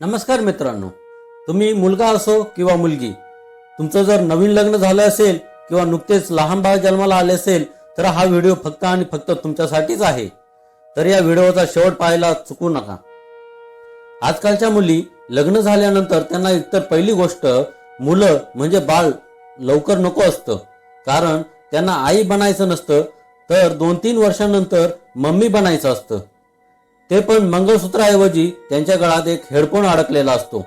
नमस्कार मित्रांनो. तुम्ही मुलगा असो किंवा मुलगी तुमचं जर नवीन लग्न झालं असेल किंवा नुकतेच लहान बाळ जन्माला आले असेल तर हा व्हिडिओ फक्त आणि फक्त तुमच्यासाठीच आहे. तर या व्हिडिओचा शेवट पाहायला चुकू नका. आजकालच्या मुली लग्न झाल्यानंतर त्यांना एकतर पहिली गोष्ट मुलं म्हणजे बाळ लवकर नको असतं. कारण त्यांना आई बनायचं नसतं तर दोन तीन वर्षांनंतर मम्मी बनायचं असतं. ते पण मंगळसूत्राऐवजी त्यांच्या गळात एक हेडफोन अडकलेला असतो.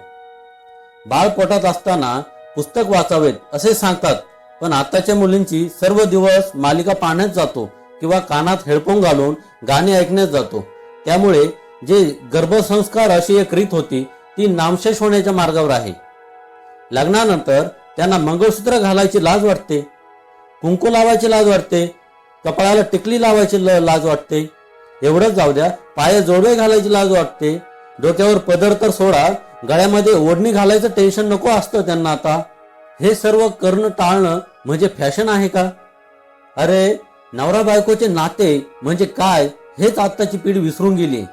बाळ पोटात असताना पुस्तक वाचावेत असे सांगतात. पण आताच्या मुलींची सर्व दिवस मालिका पाहण्यात जातो किंवा कानात हेडफोन घालून गाणे ऐकण्यात जातो. त्यामुळे जे गर्भसंस्कार अशी एक रीत होती ती नामशेष होण्याच्या मार्गावर आहे. लग्नानंतर त्यांना मंगळसूत्र घालायची लाज वाटते. कुंकू लावायची लाज वाटते. कपाळाला टिकली लावायची ल- लाज वाटते. एवढंच जाऊ द्या. पाय जोडवे घालायची लाज वाटते. डोक्यावर पदर तर सोडा. गळ्यामध्ये ओढणी घालायचं टेन्शन नको असतं त्यांना आता. हे सर्व करणं टाळणं म्हणजे फॅशन आहे का? अरे नवरा बायकोचे नाते म्हणजे काय? हेच आत्ताची पिढी विसरून गेली.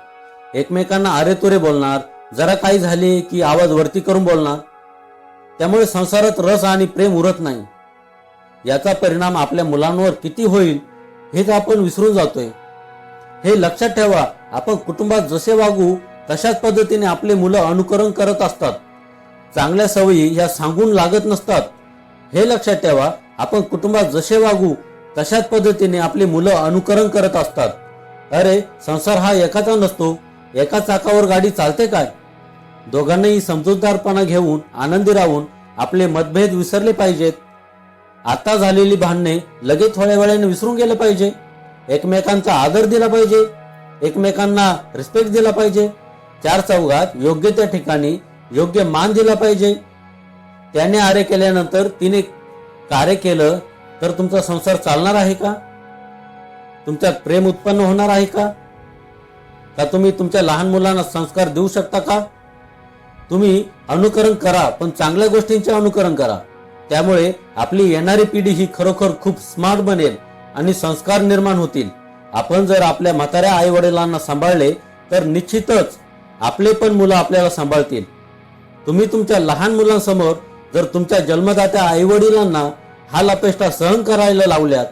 एकमेकांना अरे तुरे बोलणार. जरा काही झाले की आवाज वरती करून बोलणार. त्यामुळे संसारात रस आणि प्रेम उरत नाही. याचा परिणाम आपल्या मुलांवर किती होईल हेच आपण विसरून जातोय. हे लक्षात ठेवा आपण कुटुंबात जसे वागू तशाच पद्धतीने आपले मुलं अनुकरण करत असतात. चांगल्या सवयी ह्या सांगून लागत नसतात. हे लक्षात ठेवा आपण कुटुंबात जसे वागू तशाच पद्धतीने आपली मुलं अनुकरण करत असतात. अरे संसार हा एकाचा नसतो. एका चाकावर गाडी चालते काय? दोघांनाही समजूतदारपणा घेऊन आनंदी राहून आपले मतभेद विसरले पाहिजेत. आता झालेली भांडणे लगेच थोड्या वेळाने विसरून गेलं पाहिजे. एकमेकांचा आदर दिला पाहिजे एकमेकांना रिस्पेक्ट दिला पाहिजे. चार चौघात योग्य त्या ठिकाणी योग्य मान दिला पाहिजे. त्याने आरे केल्यानंतर तिने कार्य केलं तर तुमचा संसार चालणार आहे का? तुमच्यात प्रेम उत्पन्न होणार आहे का? का तुम्ही तुमच्या लहान मुलांना संस्कार देऊ शकता का? तुम्ही अनुकरण करा पण चांगल्या गोष्टींचे अनुकरण करा. त्यामुळे आपली येणारी पिढी ही खरोखर खूप स्मार्ट बनेल. आणि संस्कार निर्माण होतील. आपण जर आपल्या म्हाताऱ्या आई वडिलांना सांभाळले तर निश्चितच आपले पण मुलं आपल्याला सांभाळतील. तुम्ही तुमच्या लहान मुलांसमोर जर तुमच्या जन्मदात्या आई वडिलांना हाल अपेष्टा सहन करायला लावल्यात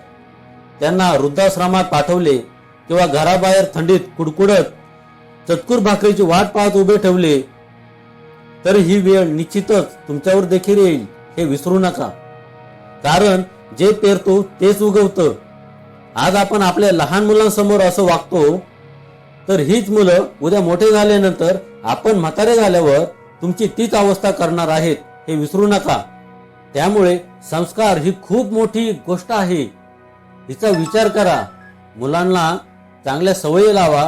त्यांना वृद्धाश्रमात पाठवले किंवा घराबाहेर थंडीत कुडकुडत चतकुर भाकरीची वाट पाहत उभे ठेवले तर ही वेळ निश्चितच तुमच्यावर देखील येईल हे विसरू नका. कारण जे पेरतो तेच उगवतं. आज आपण आपल्या लहान मुलांसमोर असं वागतो तर हीच मुलं उद्या मोठे झाल्यानंतर आपण म्हातारे झाल्यावर तुमची तीच अवस्था करणार आहेत हे विसरू नका. त्यामुळे संस्कार ही खूप मोठी गोष्ट आहे. हिचा विचार करा. मुलांना चांगल्या सवयी लावा.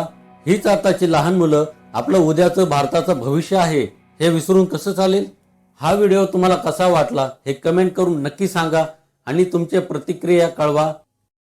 हीच आताची लहान मुलं आपलं उद्याचं भारताचं भविष्य आहे हे विसरून कसं चालेल? हा व्हिडिओ तुम्हाला कसा वाटला हे कमेंट करून नक्की सांगा आणि तुमचे प्रतिक्रिया कळवा.